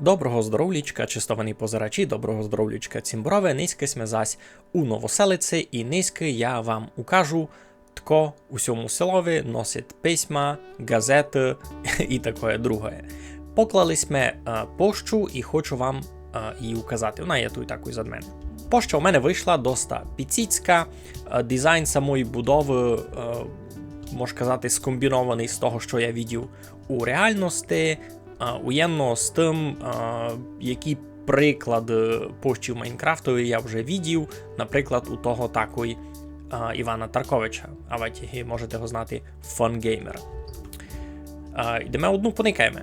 Доброго здоровлічка, чистовані позирачі, доброго здоровлічка цімброве, низьке сме зась у Новоселиці і низьке я вам укажу, тко усьому селові носить письма, газети і таке друге. Поклали сме е, пощу і хочу вам е, її указати. Вона є тут такою за мене. Поща у мене вийшла доста піціцька, е, дизайн самої будови, можна казати, скомбінований з того, що я видів у реальності, а, з тим, які приклади пощів Майнкрафту я вже відів, наприклад, у того такої Івана Тарковича, а ви можете його знати фангеймер. А, Йдемо одну поникаємо.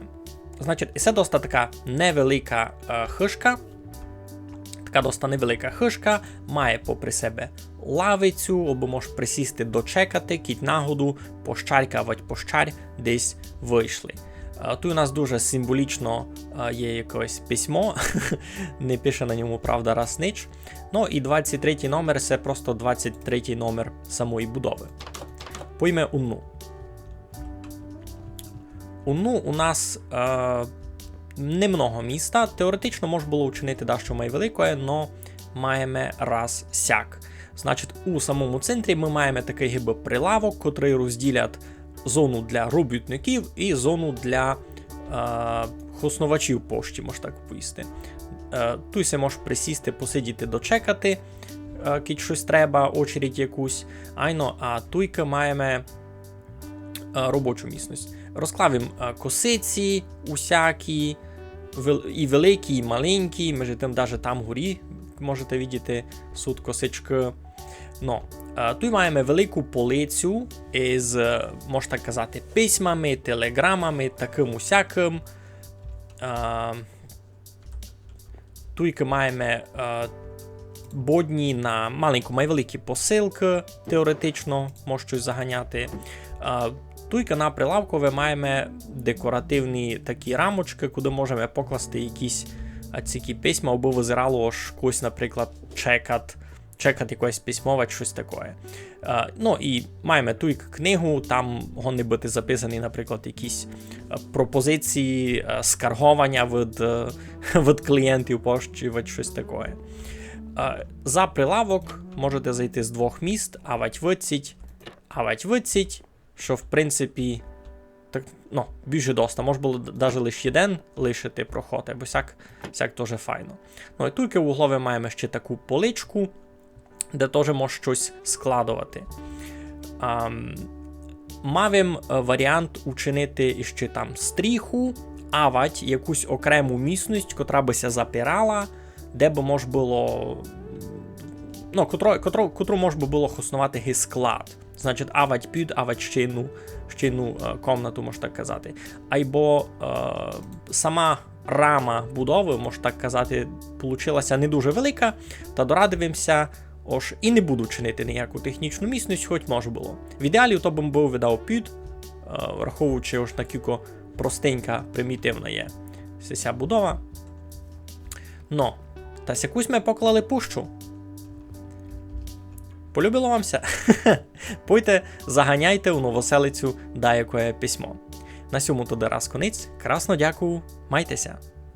Значить, це доста така невелика хишка. Така доста невелика хишка, має попри себе лавицю, або можеш присісти дочекати, кіть нагоду, пощарькавать пощарь, десь вийшли. Тут у нас дуже символічно є якесь письмо, не пише на ньому, правда, раз нич. Ну і 23 номер це просто 23 номер самої будови. Пойме Унну. Унну у нас е, немного міста. Теоретично можна було вчинити дещо майвеликое, але маємо раз сяк. Значить, у самому центрі ми маємо такий гиби прилавок, котрий розділять зону для робітників і зону для е, хоснувачів пошті, можна так поїсти. Е, тут можеш присісти, посидіти, дочекати, е, кіть щось треба, очередь якусь. Айно, а туйка маємо е, робочу місність. Розклавим е, косиці, усякі, і великі, і маленькі, між тим, навіть там горі можете бачити суд косички. Е, тут маємо велику полицю із, е, можна так казати, письмами, телеграмами, таким усяким. Тут маємо бодні на маленьку, майвеликі посилки, теоретично, може щось заганяти. Тут на прилавкове маємо декоративні такі рамочки, куди можемо покласти якісь а, ці письма, або визирало ж когось, наприклад, чекат, чекат якесь письмове, щось таке. Е, ну і маємо ту книгу, там вони бути записані, наприклад, якісь е, пропозиції, е, скарговання від, від клієнтів пошті, від щось таке. За прилавок можете зайти з двох міст, авать виціть, авать виціть, що в принципі. Так, ну, більше доста. Може було навіть лише один лишити проход, бо всяк, всяк теж файно. Ну і тільки в углові маємо ще таку поличку, де теж може щось складувати. Ам, Мавим е, варіант учинити іще там стріху, авать якусь окрему місність, котра би ся запирала, де би може було. Ну, котро, котро, котру може би було хоснувати ги склад. Значить, авать під, авать ще одну е, комнату, можна так казати. Або е, сама рама будови, можна так казати, получилася не дуже велика, та дорадивимося, ож і не буду чинити ніяку технічну міцність, хоч може було. В ідеалі то б був видав під, е, враховуючи ось таку простенька, примітивна є ця будова. Но, та якусь ми поклали пущу. Полюбило вамся? Пойте, заганяйте у новоселицю даяке письмо. На сьому тоді раз конець. Красно дякую, майтеся!